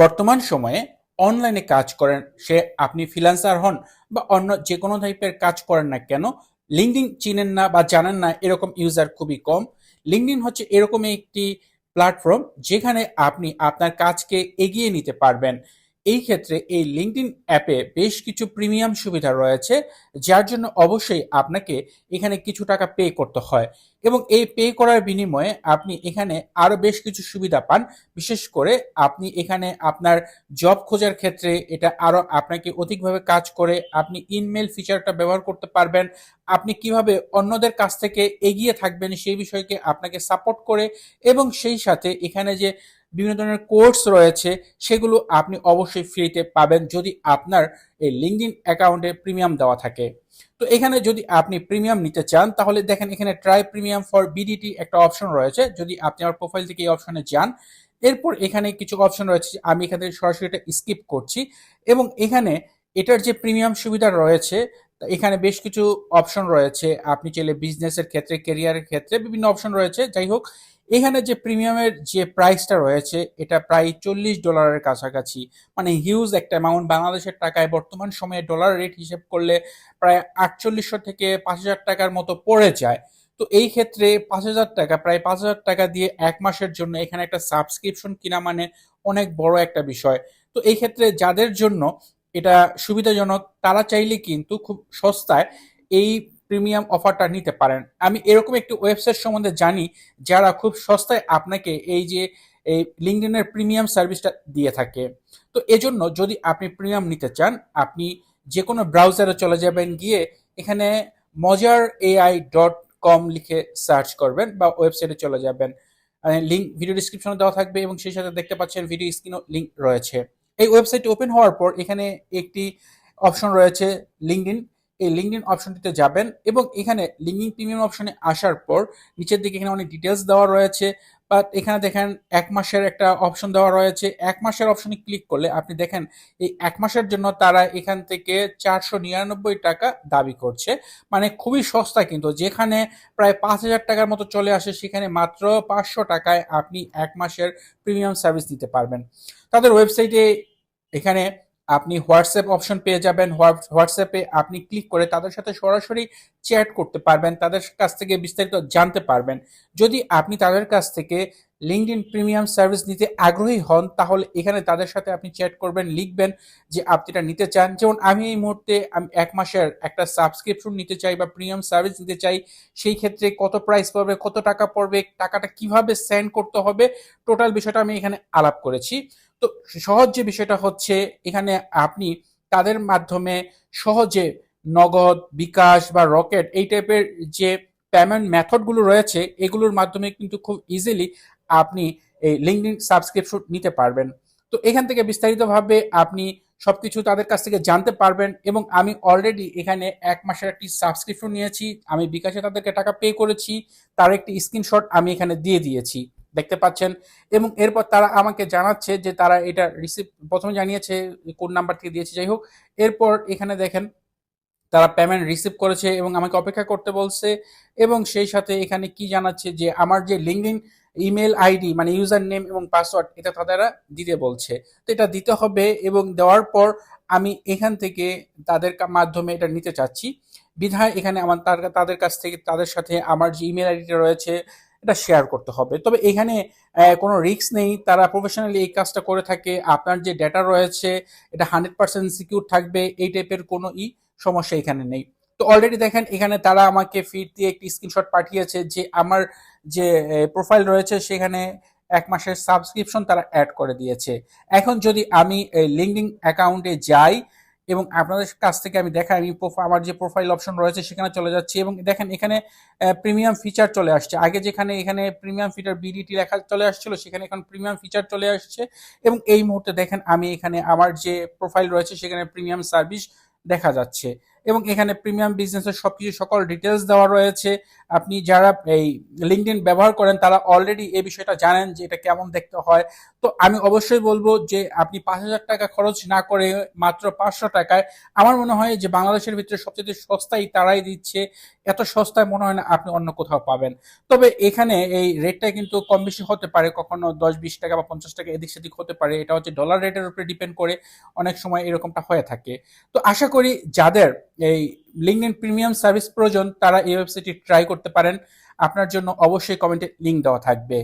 বর্তমান সময়ে অনলাইনে কাজ করেন, সে আপনি ফ্রিল্যান্সার হন বা অন্য যে কোনো টাইপের কাজ করেন না কেন লিঙ্কডিন চিনেন না বা জানেন না এরকম ইউজার খুবই কম। লিঙ্কডিন হচ্ছে এরকমই একটি প্ল্যাটফর্ম যেখানে আপনি আপনার কাজকে এগিয়ে নিতে পারবেন। এই ক্ষেত্রে এই লিঙ্কডিন অ্যাপে বেশ কিছু প্রিমিয়াম সুবিধা রয়েছে, যার জন্য অবশ্যই আপনাকে এখানে কিছু টাকা পে করতে হয়। এবং এই পে করার বিনিময়ে আপনি এখানে আরও বেশ কিছু সুবিধা পান। বিশেষ করে আপনি এখানে আপনার জব খোঁজার ক্ষেত্রে এটা আরও আপনাকে অধিকভাবে কাজ করে, আপনি ইনমেল ফিচারটা ব্যবহার করতে পারবেন, আপনি কীভাবে অন্যদের কাছ থেকে এগিয়ে থাকবেন সেই বিষয়কে আপনাকে সাপোর্ট করে এবং সেই সাথে এখানে যে বিভিন্ন ধরনের কোর্স রয়েছে, সেগুলো আপনি অবশ্যই ফ্রিতে পাবেন যদি আপনার এই লিঙ্কডিন অ্যাকাউন্টে প্রিমিয়াম দেওয়া থাকে। তো এখানে যদি আপনি প্রিমিয়াম নিতে চান, তাহলে দেখেন এখানে ট্রাই প্রিমিয়াম ফর বিডিটি একটা অপশন রয়েছে। যদি আপনি আমার প্রোফাইল থেকে এই অপশনে যান, এরপর এখানে কিছু অপশন রয়েছে আমি এখান থেকে সরাসরি এটা স্কিপ করছি এবং এখানে এটার যে প্রিমিয়াম সুবিধা রয়েছে এখানে বেশ কিছু অপশন রয়েছে। আপনি চাইলে বিজনেসের ক্ষেত্রে কেরিয়ারের ক্ষেত্রে বিভিন্ন অপশন রয়েছে। যাই হোক এখানে যে প্রিমিয়ামের যে প্রাইসটা রয়েছে, এটা প্রায় চল্লিশ ডলারের কাছাকাছি। মানে হিউজ একটা অ্যামাউন্ট বাংলাদেশের টাকায় বর্তমান সময়ে ডলার রেট হিসেব করলে প্রায় আটচল্লিশশো থেকে পাঁচ হাজার টাকার মতো পড়ে যায়। তো এই ক্ষেত্রে পাঁচ হাজার টাকা, প্রায় পাঁচ হাজার টাকা দিয়ে এক মাসের জন্য এখানে একটা সাবস্ক্রিপশন কিনা মানে অনেক বড় একটা বিষয়। তো এই ক্ষেত্রে যাদের জন্য এটা সুবিধাজনক, তারা চাইলে কিন্তু খুব সস্তায় এই প্রিমিয়াম অফারটা নিতে পারেন। আমি এরকম একটি ওয়েবসাইট সম্বন্ধে জানি, যারা খুব সস্তায় আপনাকে এই যে, এই লিঙ্কডিনের প্রিমিয়াম সার্ভিসটা দিয়ে থাকে। তো এজন্য যদি আপনি প্রিমিয়াম নিতে চান, আপনি যে কোনো ব্রাউজারে চলে যাবেন, গিয়ে এখানে মজার এআই ডট কম লিখে সার্চ করবেন বা ওয়েবসাইটে চলে যাবেন। লিঙ্ক ভিডিও ডিসক্রিপশনে দেওয়া থাকবে এবং সেই সাথে দেখতে পাচ্ছেন ভিডিও স্ক্রিনও লিঙ্ক রয়েছে। এই ওয়েবসাইট ওপেন হওয়ার পর এখানে একটি অপশন রয়েছে লিঙ্কডিন এই লিঙ্কডিন অপশনটিতে যাবেন এবং এখানে লিঙ্কিং প্রিমিয়াম অপশনে আসার পর নিচের দিকে এখানে অনেক ডিটেলস দেওয়া রয়েছে। বাট এখানে দেখেন এক মাসের একটা অপশন দেওয়া রয়েছে। এক মাসের অপশনে ক্লিক করলে আপনি দেখেন এই এক মাসের জন্য তারা এখান থেকে চারশো নিরানব্বই টাকা দাবি করছে। মানে খুবই সস্তা কিন্তু। যেখানে প্রায় পাঁচ হাজার টাকার মতো চলে আসে, সেখানে মাত্র পাঁচশো টাকায় আপনি এক মাসের প্রিমিয়াম সার্ভিস দিতে পারবেন। তাদের ওয়েবসাইটে এখানে আপনি হোয়াটসঅ্যাপ অপশন পেয়ে যাবেন। হোয়াটসঅ্যাপে আপনি ক্লিক করে তাদের সাথে সরাসরি চ্যাট করতে পারবেন, তাদের কাছ থেকে বিস্তারিত জানতে পারবেন। যদি আপনি তাদের কাছ থেকে লিঙ্কড প্রিমিয়াম সার্ভিস নিতে আগ্রহী হন, তাহলে এখানে তাদের সাথে আপনি চ্যাট করবেন, লিখবেন যে আপনি এটা নিতে চান। যেমন আমি এই মুহূর্তে আমি এক মাসের একটা সাবস্ক্রিপশন নিতে চাই বা প্রিমিয়াম সার্ভিস নিতে চাই, সেই ক্ষেত্রে কত প্রাইস পড়বে, কত টাকা পড়বে, টাকাটা কীভাবে সেন্ড করতে হবে টোটাল বিষয়টা আমি এখানে আলাপ করেছি। তো সহজ যে বিষয়টা হচ্ছে, এখানে আপনি তাদের মাধ্যমে সহজে নগদ, বিকাশ বা রকেট এই টাইপের যে পেমেন্ট মেথডগুলো রয়েছে, এগুলোর মাধ্যমে কিন্তু খুব ইজিলি আপনি এই লিঙ্কডিন সাবস্ক্রিপশন নিতে পারবেন। তো এখান থেকে বিস্তারিতভাবে আপনি সবকিছু তাদের কাছ থেকে জানতে পারবেন এবং আমি অলরেডি এখানে এক মাসের একটি সাবস্ক্রিপশন নিয়েছি, আমি বিকাশে তাদেরকে টাকা পে করেছি, তার একটি স্ক্রিনশট আমি এখানে দিয়ে দিয়েছি। দেখতে পাচ্ছেন এবং এরপর তারা আমাকে জানাচ্ছে যে তারা এটা রিসিভ প্রথমে জানিয়েছে কোন নাম্বার থেকে দিয়েছে, যাই হোক। এরপর এখানে দেখেন তারা পেমেন্ট রিসিভ করেছে এবং আমাকে অপেক্ষা করতে বলছে এবং সেই সাথে এখানে কি জানাচ্ছে যে আমার যে লিঙ্কডিন ইমেল আইডি মানে ইউজার নেম এবং পাসওয়ার্ড এটা তারা দিতে বলছে। তো এটা দিতে হবে এবং দেওয়ার পর আমি এখান থেকে তাদের মাধ্যমে এটা নিতে চাচ্ছি। বিধায় এখানে আমার তাদের কাছ থেকে, তাদের সাথে আমার যে ইমেল আইডিটা রয়েছে এটা শেয়ার করতে হবে। তবে এখানে কোনো রিস্ক নেই। তারা প্রফেশনালি এই কাজটা করে থাকে। আপনার যে ডেটা রয়েছে, এটা হান্ড্রেড পার্সেন্ট সিকিউর থাকবে। এই টাইপের কোনো ই সমস্যা এখানে নেই। তো অলরেডি দেখেন, এখানে তারা আমাকে ফিড দিয়ে একটি স্ক্রিনশট পাঠিয়েছে যে আমার যে প্রোফাইল রয়েছে, সেখানে এক মাসের সাবস্ক্রিপশন তারা অ্যাড করে দিয়েছে। এখন যদি আমি লিঙ্কডিং অ্যাকাউন্টে যাই এবং আপনাদের কাছ থেকে আমি দেখাই, আমি আমার যে প্রোফাইল অপশন রয়েছে সেখানে চলে যাচ্ছি এবং দেখেন এখানে প্রিমিয়াম ফিচার চলে আসছে। আগে যেখানে, এখানে প্রিমিয়াম ফিচার বিডিটি লেখা চলে আসছিল, সেখানে এখন প্রিমিয়াম ফিচার চলে আসছে এবং এই মুহূর্তে দেখেন আমি এখানে আমার যে প্রোফাইল রয়েছে সেখানে প্রিমিয়াম সার্ভিস দেখা যাচ্ছে। এবং এখানে প্রিমিয়াম বিজনেসের সব কিছু সকল ডিটেলস দেওয়া রয়েছে। আপনি যারা এই লিঙ্কডিন ব্যবহার করেন, তারা অলরেডি এই বিষয়টা জানেন যে এটা কেমন দেখতে হয়। তো আমি অবশ্যই বলব যে আপনি পাঁচ হাজার টাকা খরচ না করে মাত্র পাঁচশো টাকায়, আমার মনে হয় যে বাংলাদেশের ভিতরে সবচেয়ে সস্তায় তারাই দিচ্ছে। এত সস্তায় মনে হয় না আপনি অন্য কোথাও পাবেন। তবে এখানে এই রেটটা কিন্তু কম বেশি হতে পারে, কখনো দশ, বিশ টাকা বা পঞ্চাশ টাকা এদিক সেদিক হতে পারে। এটা হচ্ছে ডলার রেটের উপরে ডিপেন্ড করে, অনেক সময় এরকমটা হয়ে থাকে। তো আশা করি যাদের এই লিঙ্ক ইন প্রিমিয়াম সার্ভিস প্রয়োজন তারা এই ওয়েবসাইটটি ট্রাই করতে পারেন। আপনার জন্য অবশ্যই কমেন্টে লিঙ্ক দেওয়া থাকবে।